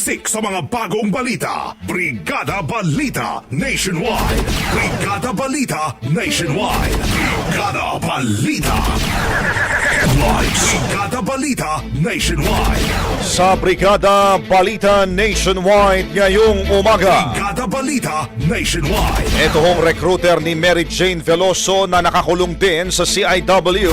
Siksik sa mga bagong balita. Brigada Balita Nationwide. Brigada Balita Nationwide. Brigada Balita. Headlines. Brigada Balita Nationwide. Sa Brigada Balita Nationwide ngayong umaga. Brigada Balita Nationwide. Ito hong recruiter ni Mary Jane Veloso na nakakulong din sa CIW.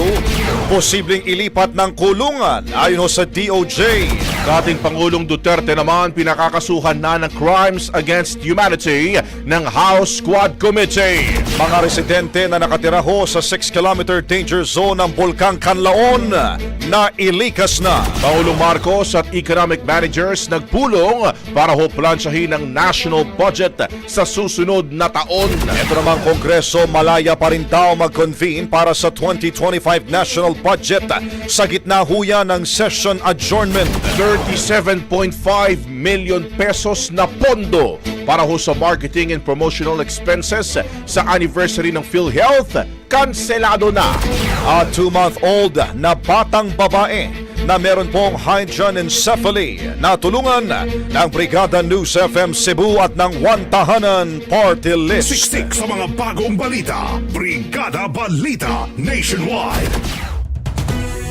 Posibleng ilipat ng kulungan ayon sa DOJ. Dating Pangulong Duterte naman pinakakasuhan na ng Crimes Against Humanity ng House Squad Committee. Mga residente na nakatira ho sa 6-kilometer danger zone ng Bulkang Kanlaon na ilikas na. Pangulong Marcos at economic managers nagpulong para ho plansyahin ang national budget sa susunod na taon. Ito namang Kongreso malaya pa rin daw mag-convene para sa 2025 national budget sa gitna huya ng session adjournment. 37.5 million pesos na pondo para ho sa marketing and promotional expenses sa anniversary ng PhilHealth, kanselado na. A two-month-old na batang babae na meron pong hydranencephaly na tulungan ng Brigada News FM Cebu at ng Wantahanan Party List. Siksik sa mga bagong balita. Brigada Balita Nationwide.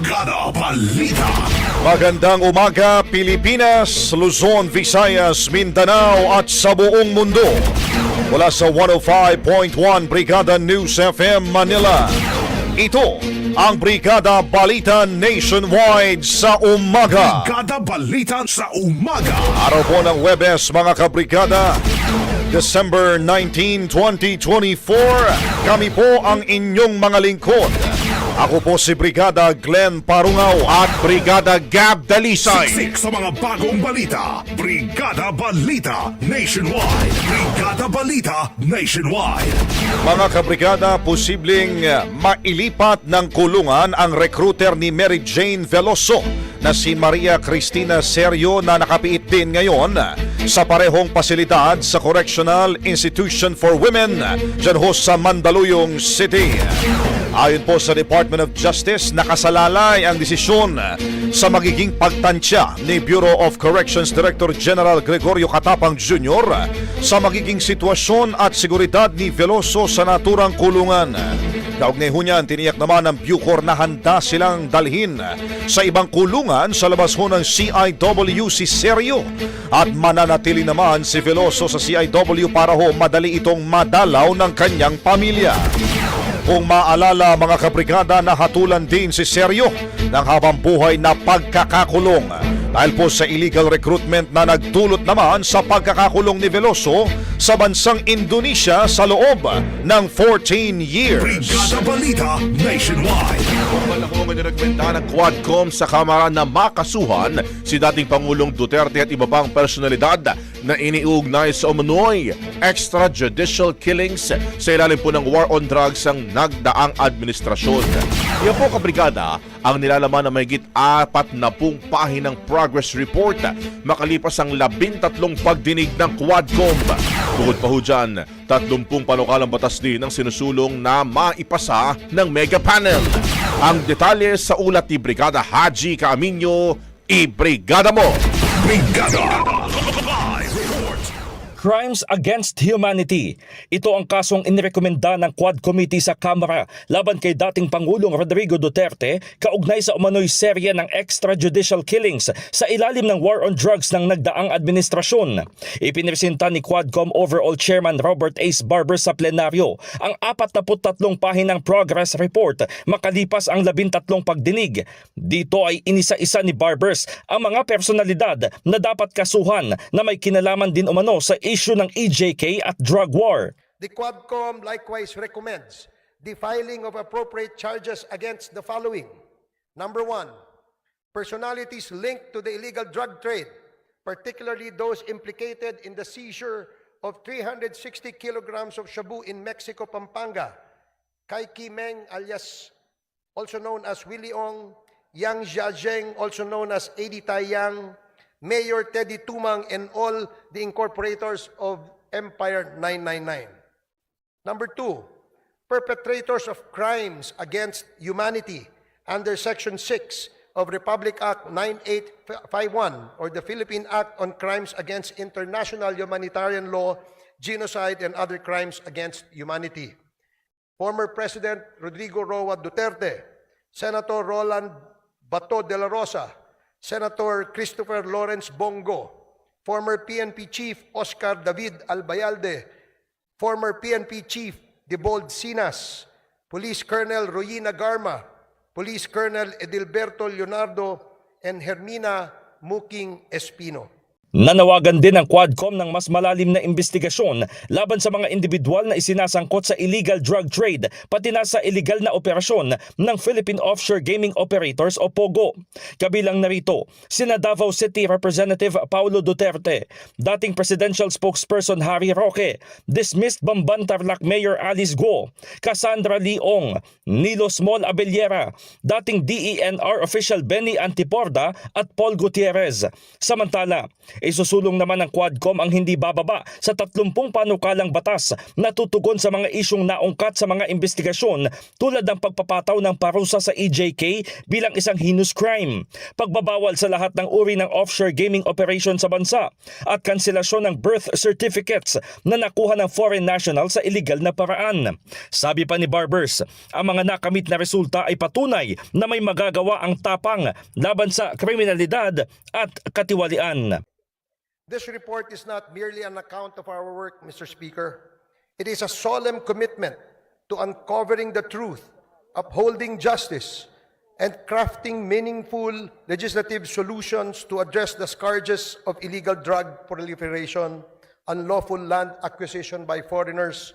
Brigada Balita. Magandang umaga Pilipinas, Luzon, Visayas, Mindanao at sa buong mundo. Mula sa 105.1 Brigada News FM Manila. Ito ang Brigada Balita Nationwide sa umaga. Brigada Balita sa umaga. Araw po ng Webes mga kabrigada. December 19, 2024. Kami po ang inyong mga lingkod. Ako po si Brigada Glenn Parungaw At Brigada Gab Dalisay. Siksik sa mga bagong balita. Brigada Balita Nationwide. Brigada Balita Nationwide. Mga kabrigada, posibleng uh, mailipat ng kulungan ang recruiter ni Mary Jane Veloso na si Maria Cristina Serio na nakapiit din ngayon sa parehong pasilidad sa Correctional Institution for Women dyan ho sa Mandaluyong City. Ayon po sa Department of Justice, nakasalalay ang desisyon sa magiging pagtansya ni Bureau of Corrections Director General Gregorio Katapang Jr. sa magiging sitwasyon at seguridad ni Veloso sa naturang kulungan. Kaugnay ho niyan, tiniyak naman ng Bucor na handa silang dalhin sa ibang kulungan sa labas ho ng CIW si Serio at mananatili naman si Veloso sa CIW para ho madali itong madalaw ng kanyang pamilya. Kung maalala mga kabrigada na hatulan din si Seryo ng habang buhay na pagkakakulong dahil po sa illegal recruitment na nagdulot naman sa pagkakakulong ni Veloso sa bansang Indonesia sa loob ng 14 years. Brigada Balita Nationwide. Malakong inirekomenda ng Quadcom sa Kamara na makasuhan si dating Pangulong Duterte at iba pang personalidad na iniugnay sa umunoy extrajudicial killings sa ilalim po ng war on drugs ang nagdaang administrasyon. Yan po kabrigada ang nilalaman na mayigit apat na pung pahinang progress report makalipas ang labintatlong pagdinig ng Quadcom. Bukod pa ho dyan, tatlumpung panukalang batas din ang sinusulong na maipasa ng mega panel. Ang detalye sa ulat ni Brigada Haji Caaminyo, i-brigada mo! Brigada. Live. Crimes Against Humanity. Ito ang kasong inirekomenda ng Quad Committee sa Kamara laban kay dating Pangulong Rodrigo Duterte kaugnay sa umano'y serye ng extrajudicial killings sa ilalim ng war on drugs ng nagdaang administrasyon. Ipiniresenta ni Quadcom Overall Chairman Robert Ace Barber sa plenaryo ang 43 pahinang progress report makalipas ang 13 pagdinig. Dito ay inisa-isa ni Barbers ang mga personalidad na dapat kasuhan na may kinalaman din umano sa issue ng EJK at drug war. The Quadcom likewise recommends the filing of appropriate charges against the following. Number one, personalities linked to the illegal drug trade, particularly those implicated in the seizure of 360 kilograms of shabu in Mexico, Pampanga. Kai Ki Meng alias also known as Willie Ong, Yang Jiazheng also known as Edi Taiyang, Mayor Teddy Tumang and all the incorporators of Empire 999. Number two, perpetrators of crimes against humanity under Section 6 of Republic Act 9851 or the Philippine Act on Crimes Against International Humanitarian Law, Genocide, and Other Crimes Against Humanity. Former President Rodrigo Roa Duterte, Senator Roland Bato de la Rosa, Senator Christopher Lawrence Bongo, former PNP Chief Oscar David Albayalde, former PNP Chief Debold Sinas, Police Colonel Royina Garma, Police Colonel Edilberto Leonardo, and Hermina Muking Espino. Nanawagan din ng Quadcom ng mas malalim na investigasyon laban sa mga individual na isinasangkot sa illegal drug trade pati na sa illegal na operasyon ng Philippine Offshore Gaming Operators o POGO. Kabilang narito, sina Davao City Representative Paulo Duterte, dating Presidential Spokesperson Harry Roque, dismissed Bamban Tarlac Mayor Alice Go, Cassandra Leong, Nilo Small Abellera, dating DENR official Benny Antiporda at Paul Gutierrez. Samantala, isusulong naman ng Quadcom ang hindi bababa sa 30 panukalang batas na tutugon sa mga isyong naungkat sa mga investigasyon tulad ng pagpapataw ng parusa sa EJK bilang isang heinous crime, pagbabawal sa lahat ng uri ng offshore gaming operation sa bansa, at kanselasyon ng birth certificates na nakuha ng foreign national sa illegal na paraan. Sabi pa ni Barbers, ang mga nakamit na resulta ay patunay na may magagawa ang tapang laban sa kriminalidad at katiwalian. This report is not merely an account of our work, Mr. Speaker. It is a solemn commitment to uncovering the truth, upholding justice, and crafting meaningful legislative solutions to address the scourges of illegal drug proliferation, unlawful land acquisition by foreigners,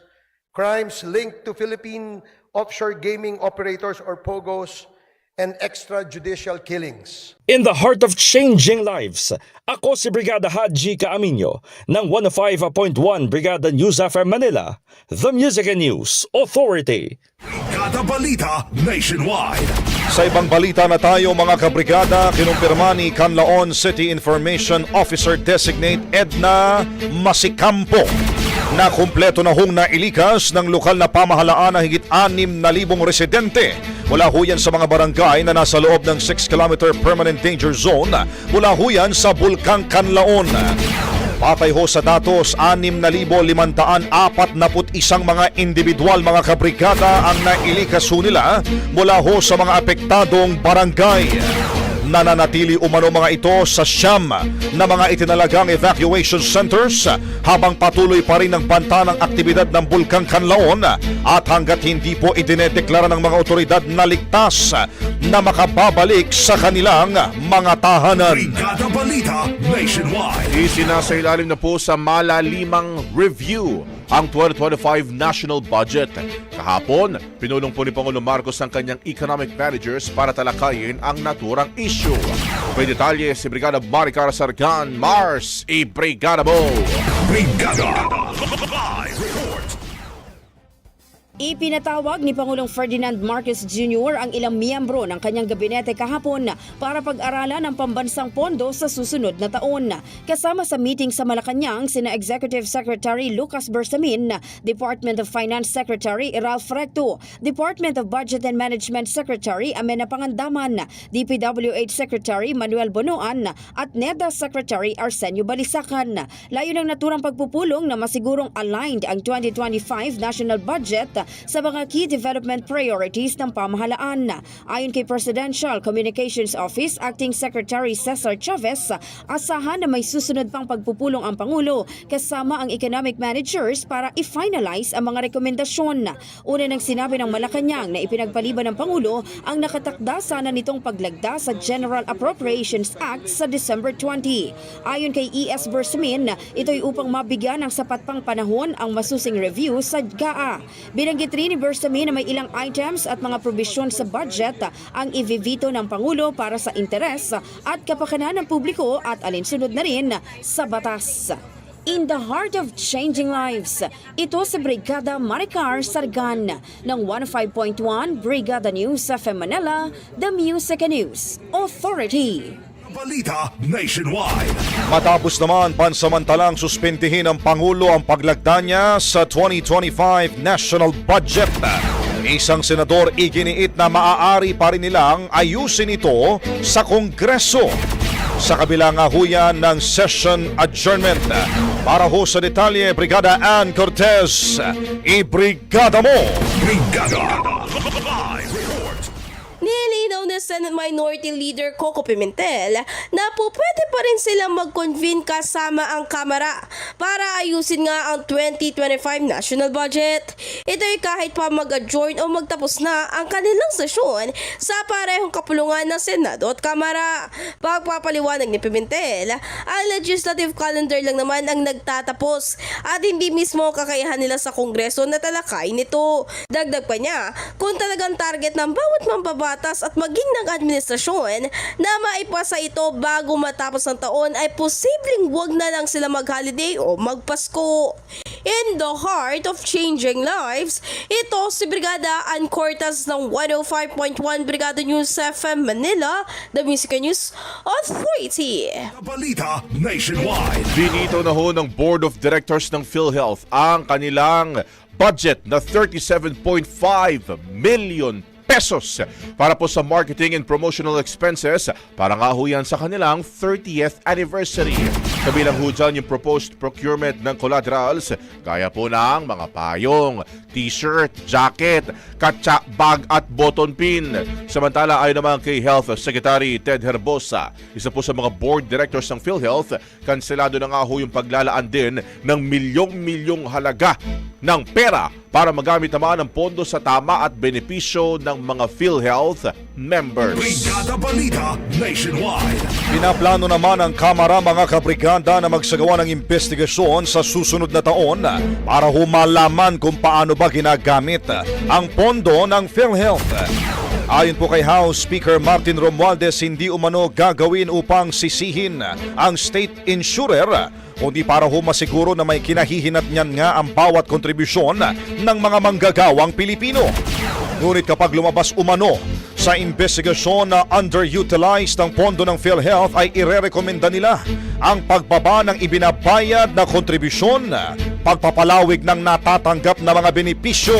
crimes linked to Philippine offshore gaming operators or POGOs, and extrajudicial killings. In the heart of changing lives, ako si Brigada Haji Kaaminyo ng 105.1 Brigada News FM Manila, The Music and News Authority. Brigada Balita Nationwide. Sa ibang balita na tayo mga kabrigada, kinumpirma ni Canlaon City Information Officer Designate Edna Masikampo na kumpleto na hong nailikas ng lokal na pamahalaan na higit 6,000 residente mula ho yan sa mga barangay na nasa loob ng 6-kilometer permanent danger zone mula ho yan sa Bulkang Canlaon. Patay ho sa datos, 6,541 mga individual mga kabrigada ang nailikas ho nila mula ho sa mga apektadong barangay. Nananatili umano mga ito sa siyam na mga itinalagang evacuation centers habang patuloy pa rin ang banta ng aktibidad ng Bulkang Kanlaon at hanggat hindi po idinedeklara ng mga otoridad na ligtas na makababalik sa kanilang mga tahanan. Nationwide. Isinasailalim na po sa malalimang review ang 2025 national budget. Kahapon, pinulong po ni Pangulo Marcos ang kanyang economic managers para talakayin ang naturang issue. May detalye si Brigada Maricar Sargan, Mars, i-Brigada mo! Brigada. Ipinatawag ni Pangulong Ferdinand Marcos Jr. ang ilang miyembro ng kanyang gabinete kahapon para pag-aralan ang pambansang pondo sa susunod na taon. Kasama sa meeting sa Malacanang sina Executive Secretary Lucas Bersamin, Department of Finance Secretary Ralph Recto, Department of Budget and Management Secretary Amena Pangandaman, DPWH Secretary Manuel Bonoan at NEDA Secretary Arsenio Balisacan. Layo ng naturang pagpupulong na masigurong aligned ang 2025 national budget sa mga key development priorities ng pamahalaan. Ayon kay Presidential Communications Office Acting Secretary Cesar Chavez, asahan na may susunod pang pagpupulong ang Pangulo kasama ang economic managers para i-finalize ang mga rekomendasyon. Una nang sinabi ng Malacanang na ipinagpaliban ng Pangulo ang nakatakda sana nitong paglagda sa General Appropriations Act sa December 20. Ayon kay ES Bersmin, ito'y upang mabigyan ng sapat pang panahon ang masusing review sa GAA. Binanggit rin ni Bersamin na may ilang items at mga probisyon sa budget ang ivivito ng Pangulo para sa interes at kapakanan ng publiko at alinsunod na rin sa batas. In the heart of changing lives, ito si Brigada Maricar Sargan ng 105.1 Brigada News FM Manila, The Music News Authority. Balita Nationwide. Matapos naman pansamantalang suspindihin ng Pangulo ang paglagda niya sa 2025 national budget. Isang senador iginiit na maaari pa rin nilang ayusin ito sa Kongreso. Sa kabila nga ho yan ng session adjournment. Para ho sa detalye, Brigada Ann Cortez, i-brigada mo! Brigada Live Report. Nilinaw na Senate Minority Leader Coco Pimentel na po pwede pa rin silang mag-convene kasama ang Kamara para ayusin nga ang 2025 national budget. Ito'y kahit pa mag-adjourn o magtapos na ang kanilang sesyon sa parehong kapulungan ng Senado at Kamara. Pagpapaliwanag ni Pimentel, ang legislative calendar lang naman ang nagtatapos at hindi mismo kakayahan nila sa Kongreso na talakay nito. Dagdag pa niya, kung talagang target ng bawat mambabatas at maging ng administrasyon na maipasa ito bago matapos ang taon ay posibleng wag na lang sila mag-holiday o magpasko. In the heart of changing lives, ito si Brigada Ann Cortas ng 105.1 Brigada News FM Manila, The Music News Authority. Balita Nationwide. Binito na ho ng Board of Directors ng PhilHealth ang kanilang budget na 37.5 million pesos para po sa marketing and promotional expenses para nga ho sa kanilang 30th anniversary. Kabilang ho dyan yung proposed procurement ng collaterals gaya po ng mga payong, t-shirt, jacket, katsa, bag at button pin. Samantala ayon naman kay Health Secretary Ted Herbosa, isa po sa mga board directors ng PhilHealth, kanselado na nga ho yung paglalaan din ng milyong-milyong halaga ng pera para magamit naman ang pondo sa tama at benepisyo ng mga PhilHealth members. Brigada Balita Nationwide. Pinaplano naman ng Kamara mga kabrigada na magsagawa ng investigasyon sa susunod na taon para humalaman kung paano ba ginagamit ang pondo ng PhilHealth. Ayon po kay House Speaker Martin Romualdez, hindi umano gagawin upang sisihin ang state insurer kundi para ho masiguro na may kinahihinat niyan nga ang bawat kontribusyon ng mga manggagawang Pilipino. Ngunit kapag lumabas umano sa investigasyon na underutilized ang pondo ng PhilHealth ay irerekomenda nila ang pagbaba ng ibinabayad na kontribusyon, pagpapalawig ng natatanggap na mga benepisyo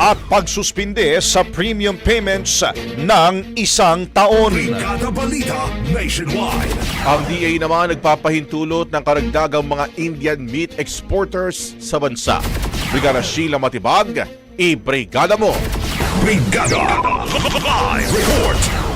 at pagsuspinde sa premium payments ng isang taon. Brigada Balita Nationwide. Ang DA naman nagpapahintulot ng karagdagang mga Indian meat exporters sa bansa. Brigada Sheila Matibag, i-brigada mo! Brigada Live Report.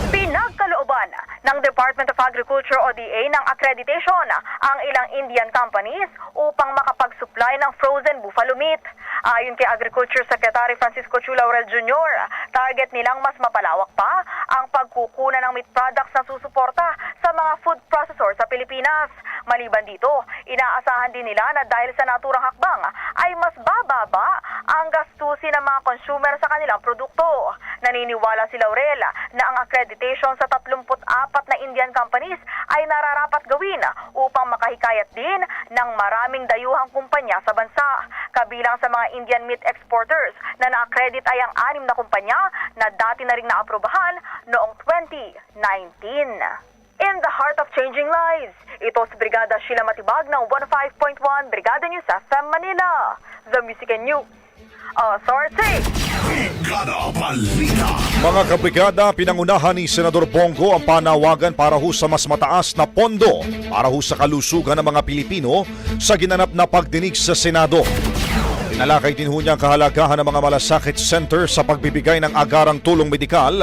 Ng Department of Agriculture o DA ng accreditation ang ilang Indian companies upang makapag-supply ng frozen buffalo meat. Ayon kay Agriculture Secretary Francisco Chu Laurel Jr., target nilang mas mapalawak pa ang pagkukunan ng meat products na susuporta sa mga food processors sa Pilipinas. Maliban dito, inaasahan din nila na dahil sa naturang hakbang ay mas bababa ang gastusin ng mga consumer sa kanilang produkto. Naniniwala si Laurel na ang accreditation sa 34 na Indian companies ay nararapat gawin upang makahikayat din ng maraming dayuhang kumpanya sa bansa. Kabilang sa mga Indian meat exporters na na-accredit ay ang anim na kumpanya na dati na rin naaprubahan noong 2019. In the heart of changing lives, ito si Brigada Sheila Matibag ng 15.1 Brigada News FM Manila. The Music and News Authority. Brigada Balita. Mga kabrigada, pinangunahan ni Senador Bongo ang panawagan para ho sa mas mataas na pondo para ho sa kalusugan ng mga Pilipino sa ginanap na pagdinig sa Senado. Tinalakay din ho niya ang kahalagahan ng mga malasakit center sa pagbibigay ng agarang tulong medikal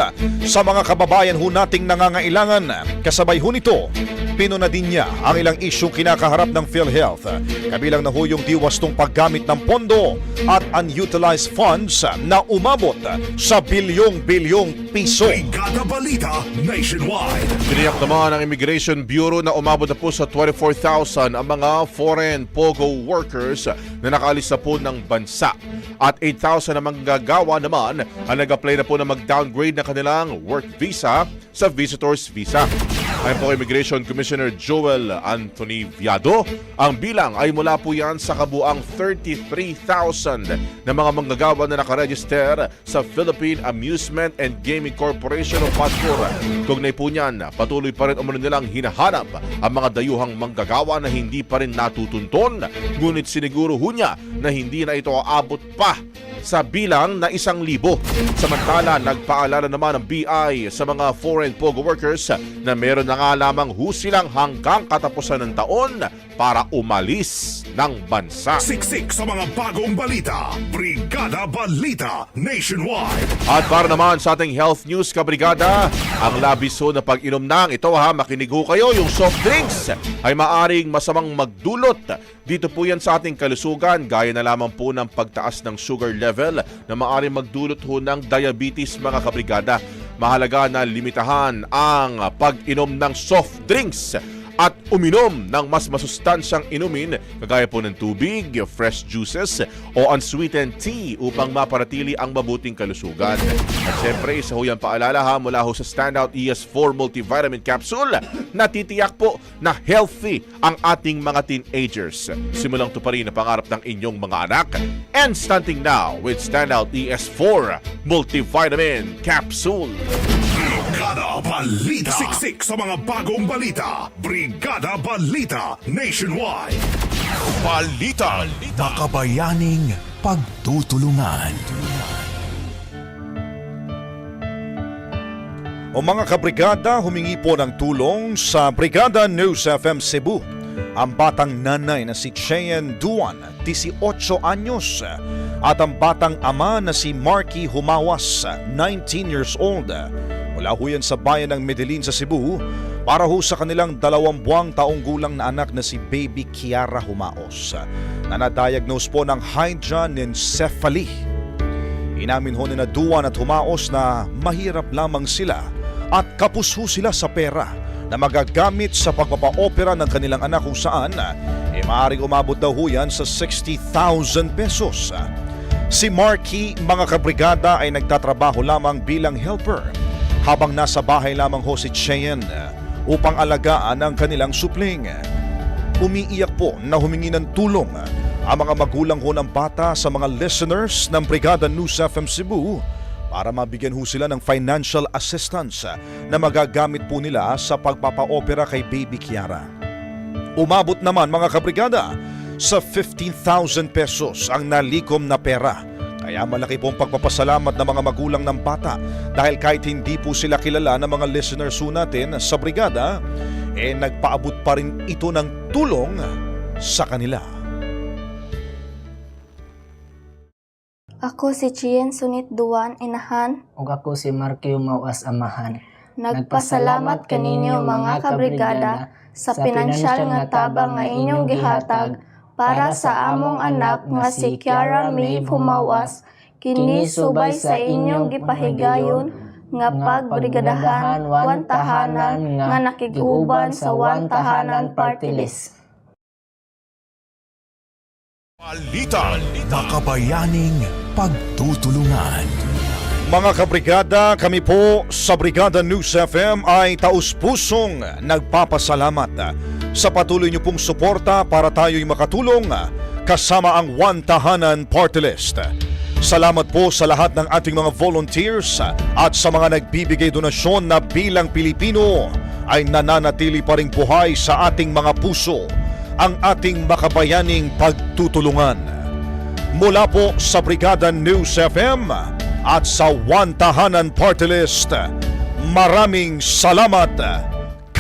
sa mga kababayan ho nating nangangailangan. Kasabay ho nito, pinuna din niya ang ilang isyong kinakaharap ng PhilHealth. Kabilang na ho yung diwastong paggamit ng pondo at unutilized funds na umabot sa bilyong-bilyong piso. Brigada Balita Nationwide. Tiniyak naman ng Immigration Bureau na umabot na po sa 24,000 ang mga foreign POGO workers na nakaalis na po ng bansa. At 8,000 na manggagawa naman ang nag-apply na po na mag-downgrade na kanilang work visa sa visitor's visa. Ayon po Immigration Commissioner Joel Anthony Viado, ang bilang ay mula po yan sa kabuang 33,000 na mga manggagawa na nakaregister sa Philippine Amusement and Gaming Corporation o PASCOR. Tugnay po niyan, patuloy pa rin umano nilang hinahanap ang mga dayuhang manggagawa na hindi pa rin natutunton. Ngunit siniguro ho niya na hindi na ito aabot pa sa bilang na isang libo. Samantala, nagpaalala naman ang BI sa mga foreign POGO workers na meron na nga lamang ho silang hanggang katapusan ng taon para umalis ng bansa. Siksik sa mga bagong balita. Brigada Balita Nationwide. At para naman sa ating health news kabrigada, ang labiso na pag-inom ng ito ha, makinig ho kayo, yung soft drinks ay maaring masamang magdulot. Dito po yan sa ating kalusugan, gaya na lamang po ng pagtaas ng sugar level na maaring magdulot ho ng diabetes mga kabrigada. Mahalaga na limitahan ang pag-inom ng soft drinks at uminom ng mas masustansyang inumin kagaya po ng tubig, fresh juices o unsweetened tea upang maparatili ang mabuting kalusugan. At syempre, isa ho yan paalala ha mula ho sa Standout ES4 Multivitamin Capsule na titiyak po na healthy ang ating mga teenagers. Simulang tuparin ang pangarap ng inyong mga anak. And stunting now with Standout ES4 Multivitamin Capsule. Brigada Balita. Siksik sa mga bagong balita. Brigada Balita Nationwide. Balita. Makabayaning pagtutulungan. O mga kabrigada, humingi po ng tulong sa Brigada News FM Cebu. Ang batang nanay na si Cheyenne Duan, 18 anyos, at ang batang ama na si Marky Humawas, 19 years old. Mula ho sa bayan ng Medellin sa Cebu, para ho sa kanilang dalawang buwang taong gulang na anak na si Baby Kiara Humaos na na-diagnose po ng hydranencephaly. Inamin ho ni na Duan at Humaos na mahirap lamang sila at kapus ho sila sa pera na magagamit sa pagpapaopera ng kanilang anak kung saan eh maaaring umabot daw ho yan sa 60,000 pesos. Si Marky, mga kabrigada ay nagtatrabaho lamang bilang helper habang nasa bahay lamang ho si Cheyenne upang alagaan ang kanilang supling. Umiiyak po na humingi ng tulong ang mga magulang ho ng bata sa mga listeners ng Brigada News FM Cebu para mabigyan ho sila ng financial assistance na magagamit po nila sa pagpapaopera kay Baby Kiara. Umabot naman mga kabrigada sa 15,000 pesos ang nalikom na pera. Kaya malaki pong pagpapasalamat ng mga magulang ng bata dahil kahit hindi po sila kilala ng mga listeners ho natin sa brigada, eh nagpaabot pa rin ito ng tulong sa kanila. Ako si Chien Sunit Duan, inahan. ug ako si Marky Umawas Amahan. Nagpasalamat kaninyo mga kabrigada sa pinansyal nga tabang nga inyong gihatag para sa among anak nga si Kiara May Pumawas kini subay sa inyong gipahigayon nga pagbrigadahan wan tahanan nga nakiguban sa wan tahanan party list. Balita. Makabayaning pagtutulungan. Mga kabrigada, kami po sa Brigada News FM ay taus-pusong nagpapasalamat sa patuloy niyo pong suporta para tayo'y makatulong kasama ang One Tahanan Party List. Salamat po sa lahat ng ating mga volunteers at sa mga nagbibigay donasyon na bilang Pilipino ay nananatili pa ring buhay sa ating mga puso ang ating makabayaning pagtutulungan. Mula po sa Brigada News FM at sa One Tahanan Party List, maraming salamat,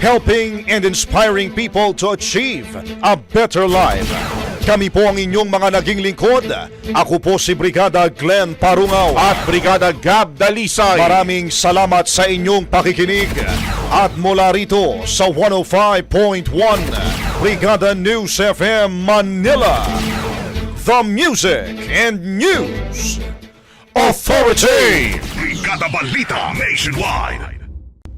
helping and inspiring people to achieve a better life. Kami po ang inyong mga naging lingkod. Ako po si Brigada Glenn Parungaw. At Brigada Gab Dalisay. Maraming salamat sa inyong pakikinig. At mula rito sa 105.1 Brigada News FM Manila. The Music and News Authority. Brigada Balita Nationwide.